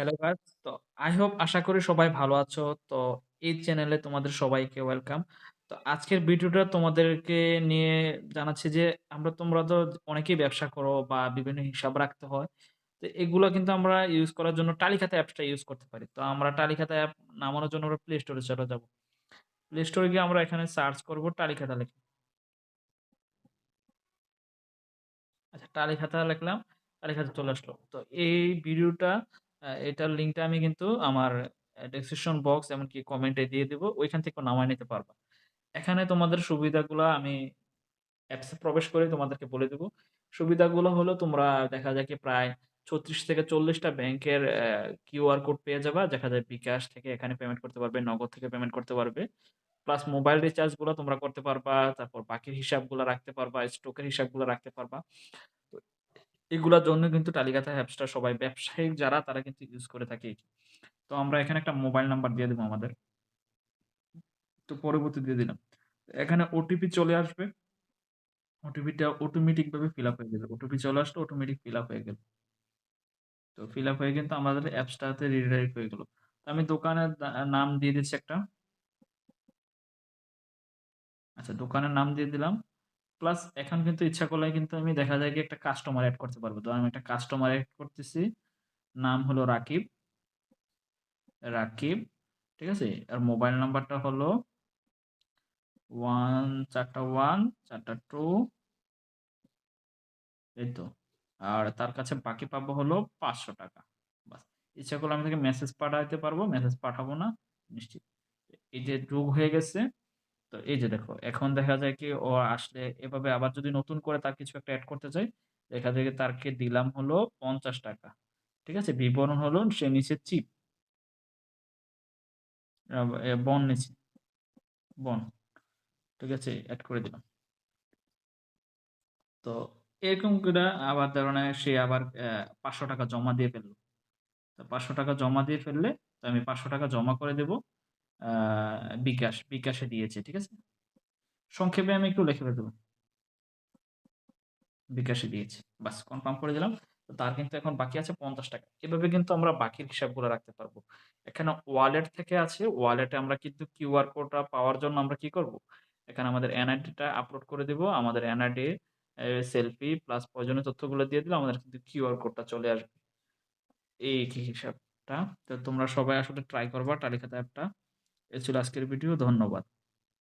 Hello guys তো I hope আশা করি সবাই ভালো আছো। তো এই চ্যানেলে তোমাদের সবাইকে ওয়েলকাম। তো আজকের ভিডিওটা তোমাদেরকে নিয়ে জানাচ্ছি যে, আমরা তোমরা তো অনেকেই ব্যবসা করো বা বিভিন্ন হিসাব রাখতে হয়। তো এগুলা কিন্তু আমরা ইউজ করার জন্য টালিখাতা অ্যাপসটা ইউজ করতে পারি। তো আমরা টালিখাতা অ্যাপ নামানোর জন্য আমরা প্লে স্টোরে চলে যাব। প্লে স্টোরে গিয়ে আমরা এখানে সার্চ করব টালিখাতা লিখে। আচ্ছা টালিখাতা লিখলাম। টালিখাতা চলে আসলো। তো এই ভিডিওটা এটার লিঙ্কটা আমি কিন্তু আমার ডেসক্রিপশন বক্স এমনকি কমেন্টে দিয়ে দিব। ওইখান থেকে নামায় নিতে পারবা। এখানে তোমাদের সুবিধাগুলা আমি অ্যাপসে প্রবেশ করে তোমাদেরকে বলে দেবো সুবিধাগুলো হলো তোমরা দেখা যায় কি প্রায় ৩৬ থেকে চল্লিশটা ব্যাংকের কিউআর কোড পেয়ে যাবা। দেখা যায় বিকাশ থেকে এখানে পেমেন্ট করতে পারবে, নগদ থেকে পেমেন্ট করতে পারবে। প্লাস মোবাইল রিচার্জগুলা তোমরা করতে পারবা। তারপর বাকির হিসাবগুলা রাখতে পারবা, স্টকের হিসাবগুলা রাখতে পারবা। এগুলার জন্য কিন্তু টালিখাতা অ্যাপসটা সবাই ব্যবসায়িক যারা, তারা কিন্তু ইউজ করে থাকে। তো আমরা এখানে একটা মোবাইল নাম্বার দিয়ে দেবো আমাদের। তো পরবর্তী দিয়ে দিলাম। এখানে ওটিপি চলে আসবে। ওটিপিটা অটোমেটিকভাবে ফিল আপ হয়ে গেল ওটিপি চলে আসলো অটোমেটিক ফিল আপ হয়ে গেল। তো ফিল আপ হয়ে কিন্তু আমাদের অ্যাপসটাতে রিডাইরেক্ট হয়ে গেল। আমি দোকানের নাম দিয়ে দিচ্ছি একটা। আচ্ছা দোকানের নাম দিয়ে দিলাম। প্লাস এখন কিন্তু ইচ্ছা করলে কিন্তু আমি দেখা যায় কি একটা কাস্টমার এড করতে পারব। তো আমি একটা কাস্টমার এড করতেছি। নাম হলো রাকিব। রাকিব। ঠিক আছে? আর মোবাইল নাম্বারটা হলো ওয়ান চারটা ওয়ান চারটা টু এই তো। আর তার কাছে বাকি পাবো হলো ৳৫০০ বাস। ইচ্ছা করলে আমি তাকে মেসেজ পাঠাইতে পারব, মেসেজ পাঠাবো না নিশ্চিত। এই যে যোগ হয়ে গেছে। তো এই যে দেখো এখন দেখা যায় কি ও আসলে এভাবে আবার যদি নতুন করে তার কিছু একটা অ্যাড করতে চাই, দেখা যায় কি তাকে দিলাম হলো ৳৫০ ঠিক আছে? বিবরণ হলো সে নিচে চিপ। বন নিচে বন। ঠিক আছে? এড করে দিলাম। তো এরকম কইরা আবার ধরনের সে আবার অ্যা ৳৫০০ জমা দিয়ে ফেলল। তো ৳৫০০ জমা দিয়ে ফেললে তো আমি ৳৫০০ জমা করে দেব বিকাশ, বিকাশে দিয়েছে ঠিক আছে? সংক্ষেপে আমি একটু লিখে দেব। বিকাশে দিয়েছি। বাস কনফার্ম করে দিলাম। তার কিন্তু এখন বাকি আছে ৳৫০ এভাবে কিন্তু আমরা বাকির হিসাবগুলো রাখতে পারব। এখানে ওয়ালেট থেকে আছে, ওয়ালেটে আমরা কিন্তু কিউআর কোডটা পাওয়ার জন্য আমরা কি করব? এখানে আমাদের এনআইডিটা আপলোড করে দিব। আমাদের এনআইডি, সেলফি প্লাস প্রয়োজনীয় তথ্যগুলো দিয়ে দিলে আমাদের কিন্তু কিউআর কোডটা চলে আসবে। এই কি হিসাবটা। তো তোমরা সবাই আসলে ট্রাই করবা টালিখাতা অ্যাপটা। এ ছিল আজকের ভিডিও। ধন্যবাদ।